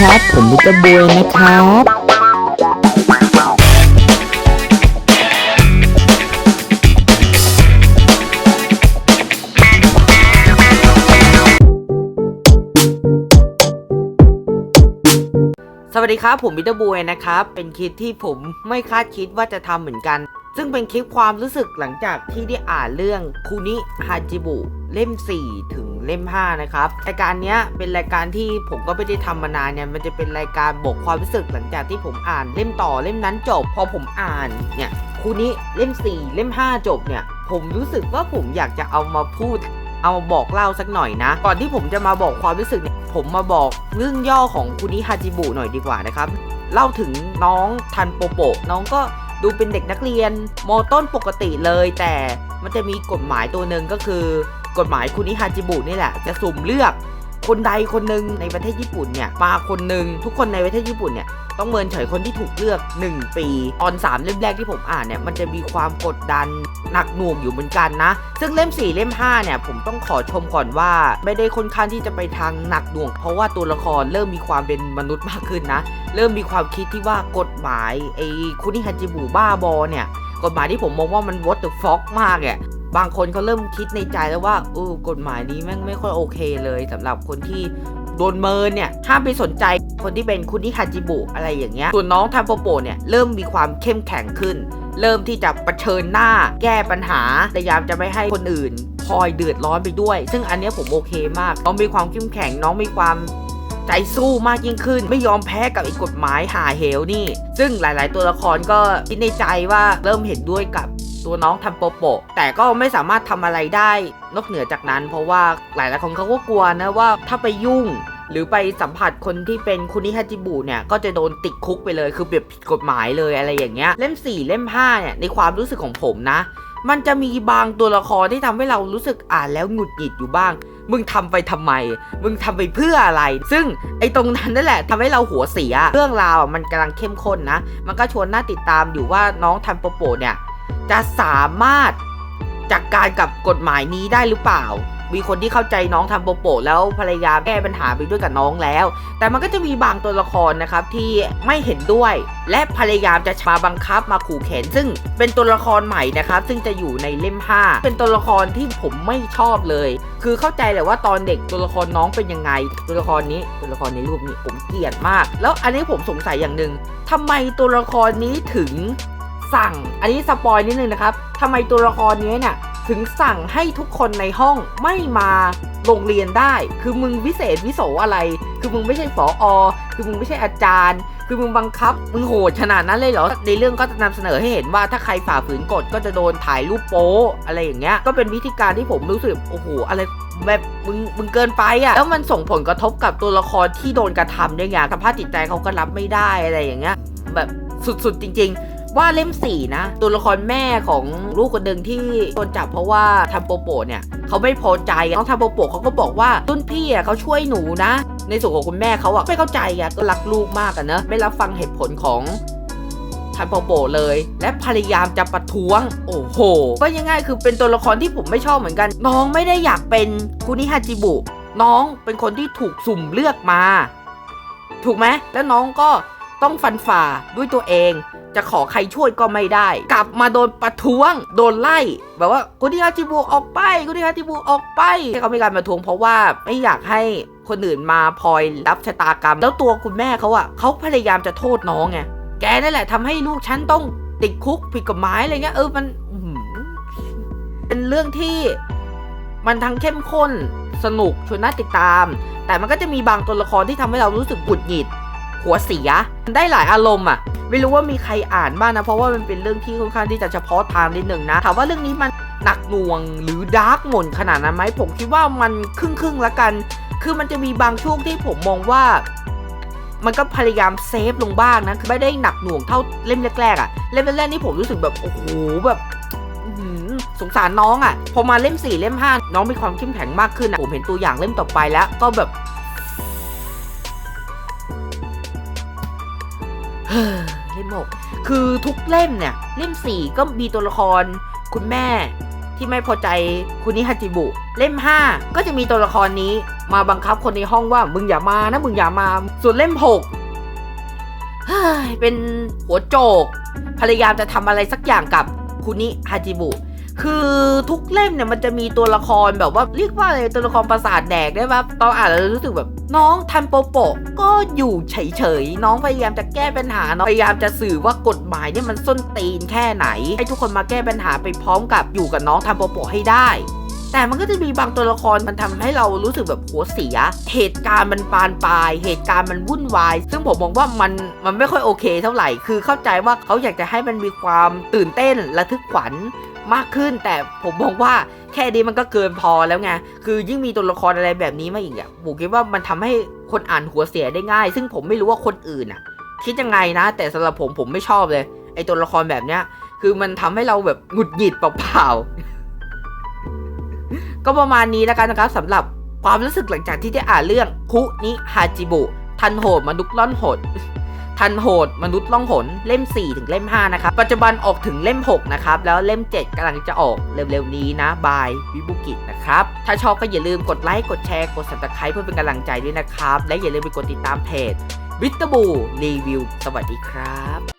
ครับ ผมมิสเตอร์บวยนะครับสวัสดีครับ ผมมิเตอร์บวยนะครับ เป็นคลิปที่ผมไม่คาดคิดว่าจะทำเหมือนกัน ซึ่งเป็นคลิปความรู้สึกหลังจากที่ได้อ่านเรื่องคูนิฮาจิบุเล่ม 4 ถึงเล่ม 5 นะครับรายการนี้เป็นรายการที่ผมก็ไม่ได้ทำมานานเนี่ยมันจะเป็นรายการบอกความรู้สึกหลังจากที่ผมอ่านเล่มต่อเล่มนั้นจบ พอผมอ่านเนี่ยคูนิเล่ม 4 เล่ม 5 จบเนี่ย ผมรู้สึกว่าผมอยากจะเอามาพูดเอามาบอกเล่าสักหน่อยนะ ก่อนที่ผมจะมาบอกความรู้สึกเนี่ยผมมาบอกเรื่องย่อของคุนิฮาจิบุหน่อยดีกว่านะครับเล่าถึงน้องทันโปโปน้องก็ ดูเป็นเด็กนักเรียนมต้นปกติเลย แต่มันจะมีกฎหมายตัวหนึ่งก็คือ กฎหมายคุนิฮาจิบุนี่แหละ จะสุ่มเลือก คนใดคนหนึ่งในประเทศญี่ปุ่นเนี่ยมาคนหนึ่งทุกคนในประเทศญี่ปุ่นเนี่ยต้องเมินเฉยคนที่ถูกเลือก 1 ปี ตอน 3 เล่มแรกที่ผมอ่านเนี่ยมันจะมีความกดดันหนักหน่วงอยู่เหมือนกันนะ ซึ่งเล่ม 4 เล่ม 5 เนี่ยผมต้องขอชมก่อนว่า ไม่ได้ค่อนข้างที่จะไปทางหนักหน่วง เพราะว่าตัวละครเริ่มมีความเป็นมนุษย์มากขึ้นนะ เริ่มมีความคิดที่ว่ากฎหมายไอ้คุนิฮัจิบุบ้าบอเนี่ยกฎหมายที่ผมมองว่ามัน what the fuck มากเนี่ย บางคนเขาเริ่มคิดในใจแล้วว่าเออกฎหมายนี้แม่งไม่ค่อยโอเคเลยสำหรับคนที่โดนเมินเนี่ยห้ามไปสนใจคนที่เป็นคุณนิคาจิบุอะไรอย่างเงี้ยส่วนน้องทันโปโปเนี่ยเริ่มมีความเข้มแข็งขึ้น เริ่มที่จะะเผชิญหน้าแก้ปัญหาพยายามจะไม่ให้คนอื่นพลอยเดือดร้อนไปด้วย ซึ่งอันนี้ผมโอเคมาก น้องมีความเข้มแข็งน้องมีความใจสู้มากยิ่งขึ้น ไม่ยอมแพ้กับไอ้กฎหมายหาเหวนี่ ซึ่งหลาย ๆ ตัวละครก็คิดในใจว่าเริ่มเห็นด้วยกับ ตัวน้องทันโปโปะแต่ก็ไม่สามารถทำอะไรได้ นอกเหนือจากนั้น เพราะว่าหลายๆคนเขาก็กลัวนะว่าถ้าไปยุ่ง หรือไปสัมผัสคนที่เป็นคุนิฮาจิบุเนี่ยก็จะโดนติดคุกไปเลยคือแบบผิดกฎหมายเลยอะไรอย่างเงี้ยเล่ม 4 เล่ม5เนี่ยในความรู้สึกของผมนะ มันจะมีบางตัวละครที่ทำให้เรารู้สึกอ่านแล้วหงุดหงิดอยู่บ้างมึงทำไปทำไม มึงทำไปเพื่ออะไร ซึ่งไอ้ตรงนั้นนั่นแหละทำให้เราหัวเสีย เรื่องราวอะมันกำลังเข้มข้นนะ มันก็ชวนน่าติดตามอยู่ว่าน้องทันโปโปะเนี่ย จะสามารถจัดกการกับกฎหมายนี้ได้หรือเปล่า มีคนที่เข้าใจน้องทำโปโปะแล้วภรรยาแก้ปัญหาไปด้วยกับน้องแล้ว แต่มันก็จะมีบางตัวละครนะครับที่ไม่เห็นด้วย และพยายามจะมาบังคับมาขู่เข็นซึ่งเป็นตัวละครใหม่นะครับ ซึ่งจะอยู่ในเล่ม 5 เป็นตัวละครที่ผมไม่ชอบเลย คือเข้าใจแหละว่าตอนเด็กตัวละครน้องเป็นยังไง ตัวละครนี้ตัวละครในรูปนี้ผมเกลียดมาก แล้วอันนี้ผมสงสัยอย่างหนึ่งทำไมตัวละครนี้ถึง สั่ง อันนี้สปอยนิดนึงนะครับทำไมตัวละครนี้เนี่ยถึงสั่งให้ทุกคนในห้องไม่มาโรงเรียนได้ คือมึงวิเศษวิโสอะไร คือมึงไม่ใช่ฝออ คือมึงไม่ใช่อาจารย์ คือมึงบังคับ มึงโหดขนาดนั้นเลยเหรอ ในเรื่องก็จะนำเสนอให้เห็นว่าถ้าใครฝ่าฝืนกฎก็จะโดนถ่ายรูปโป๊อะไรอย่างเงี้ย ก็เป็นวิธีการที่ผมรู้สึก โอ้โห อะไรแบบมึงมึงเกินไปอะ่ะ แล้วมันส่งผลกระทบกับตัวละครที่โดนกระทำด้วยไงสภาพจิตใจเขาก็รับไม่ได้อะไรอย่างเงี้ย แบบสุดๆจริง ๆ ว่าเล่มสี่นะ ตัวละครแม่ของลูกคนหนึ่งที่โดนจับเพราะว่าทำโปโปเนี่ยเขาไม่พอใจน้องทำโปโปเขาก็บอกว่าต้นพี่อะเขาช่วยหนูนะ ในส่วนของคุณแม่เขาอะไม่เข้าใจอะก็รักลูกมากอะเนอะไม่รับฟังเหตุผลของทันโปโปเลย และพยายามจะประท้วง โอ้โห ก็ยังไงคือเป็นตัวละครที่ผมไม่ชอบเหมือนกัน น้องไม่ได้อยากเป็นคุนิฮาจิบุ น้องเป็นคนที่ถูกสุ่มเลือกมา ถูกไหมแล้วน้องก็ ต้องฟันฝ่าด้วยตัวเอง จะขอใครช่วยก็ไม่ได้ กลับมาโดนประท้วง โดนไล่ แบบว่ากุนิฮาจิบุออกไปกุนิฮาจิบุออกไปที่เขามีการประท้วงเพราะว่าไม่อยากให้คนอื่นมาพลอยรับชะตากรรม แล้วตัวคุณแม่เขาอะเขาพยายามจะโทษน้องไงแกนั่นแหละทำให้ลูกฉันต้องติดคุกผิดกฎหมายอะไรเงี้ยเออมันเป็นเรื่องที่มันทั้งเข้มข้นสนุกชวนน่าติดตาม แต่มันก็จะมีบางตัวละครที่ทำให้เรารู้สึกหงุดหงิด หัวเสีย ได้หลายอารมณ์อะไม่รู้ว่ามีใครอ่านบ้างนะ เพราะว่ามันเป็นเรื่องที่ค่อนข้างที่จะเฉพาะทางนิดหนึ่งนะถามว่าเรื่องนี้มันหนักหน่วงหรือดาร์กหม่นขนาดนั้นไหมผมคิดว่ามันครึ่งครึ่งละกัน คือมันจะมีบางช่วงที่ผมมองว่า มันก็พยายามเซฟลงบ้างนะคือไม่ได้หนักหน่วงเท่าเล่มแรกๆอะ่ะเล่มแรกๆนี่ผมรู้สึกแบบโอ้โหแบบสงสารน้องอะ่ะ พอมาเล่มสี่เล่มห้าน้องมีความเข้มแข็งมากขึ้นอะผมเห็นตัวอย่างเล่มต่อไปแล้ว ก็แบบ เล่มหกคือทุกเล่มเนี่ยเล่มสี่ก็มีตัวละคร คุณแม่ที่ไม่พอใจคุณนิฮัจิบุ เล่ม 5 ก็จะมีตัวละครนี้มาบังคับคนในห้องว่ามึงอย่ามานะมึงอย่ามา ส่วนเล่ม6เฮ้ยเป็นหัวโจก พยายามจะทำอะไรสักอย่างกับคุณนิฮาจิบุ คือทุกเล่มเนี่ยมันจะมีตัวละครแบบว่าเรียกว่าอะไรตัวละครประสาทแดกได้ปะตอนอ่านแล้วรู้สึกแบบน้องทันโปโปะก็อยู่เฉยๆน้องพยายามจะแก้ปัญหาน้องพยายามจะสื่อว่ากฎหมายเนี่ยมันส้นตีนแค่ไหน ให้ทุกคนมาแก้ปัญหาไปพร้อมกับอยู่กับน้องทันโปโปะให้ได้แต่มันก็จะมีบางตัวละครมันทำให้เรารู้สึกแบบหัวเสีย เหตุการณ์มันปานปลาย เหตุการณ์มันวุ่นวาย ซึ่งผมมองว่ามันมันไม่ค่อยโอเคเท่าไหร่ คือเข้าใจว่าเขาอยากจะให้มันมีความตื่นเต้นระทึกขวัญ มากขึ้น แต่ผมมองว่าแค่นี้มันก็เกินพอแล้วไงคือยิ่งมีตัวละครอะไรแบบนี้มาอีกอะผมคิดว่ามันทำให้คนอ่านหัวเสียได้ง่าย ซึ่งผมไม่รู้ว่าคนอื่นอะ คิดยังไงนะ แต่สำหรับผมผมไม่ชอบเลย ไอตัวละครแบบเนี้ย คือมันทำให้เราแบบหงุดหงิดเปล่าๆก็ประมาณนี้แล้วกันนะครับสำหรับความรู้สึกหลังจากที่ได้อ่านเรื่องคุนิฮาจิบุทันโหดมนุษย์ล่อนโหด ทันโหด มนุษย์ล่องหนเล่ม 4 ถึงเล่ม 5 นะครับ ปัจจุบันออกถึงเล่ม 6 นะครับ แล้วเล่ม 7กำลังจะออกเร็วๆนี้นะบายวิบุกินะครับ ถ้าชอบก็อย่าลืมกดไลค์กดแชร์กดสับสไครต์เพื่อเป็นกำลังใจด้วยนะครับ และอย่าลืมไปกดติดตามเพจวิตบูรีวิวสวัสดีครับ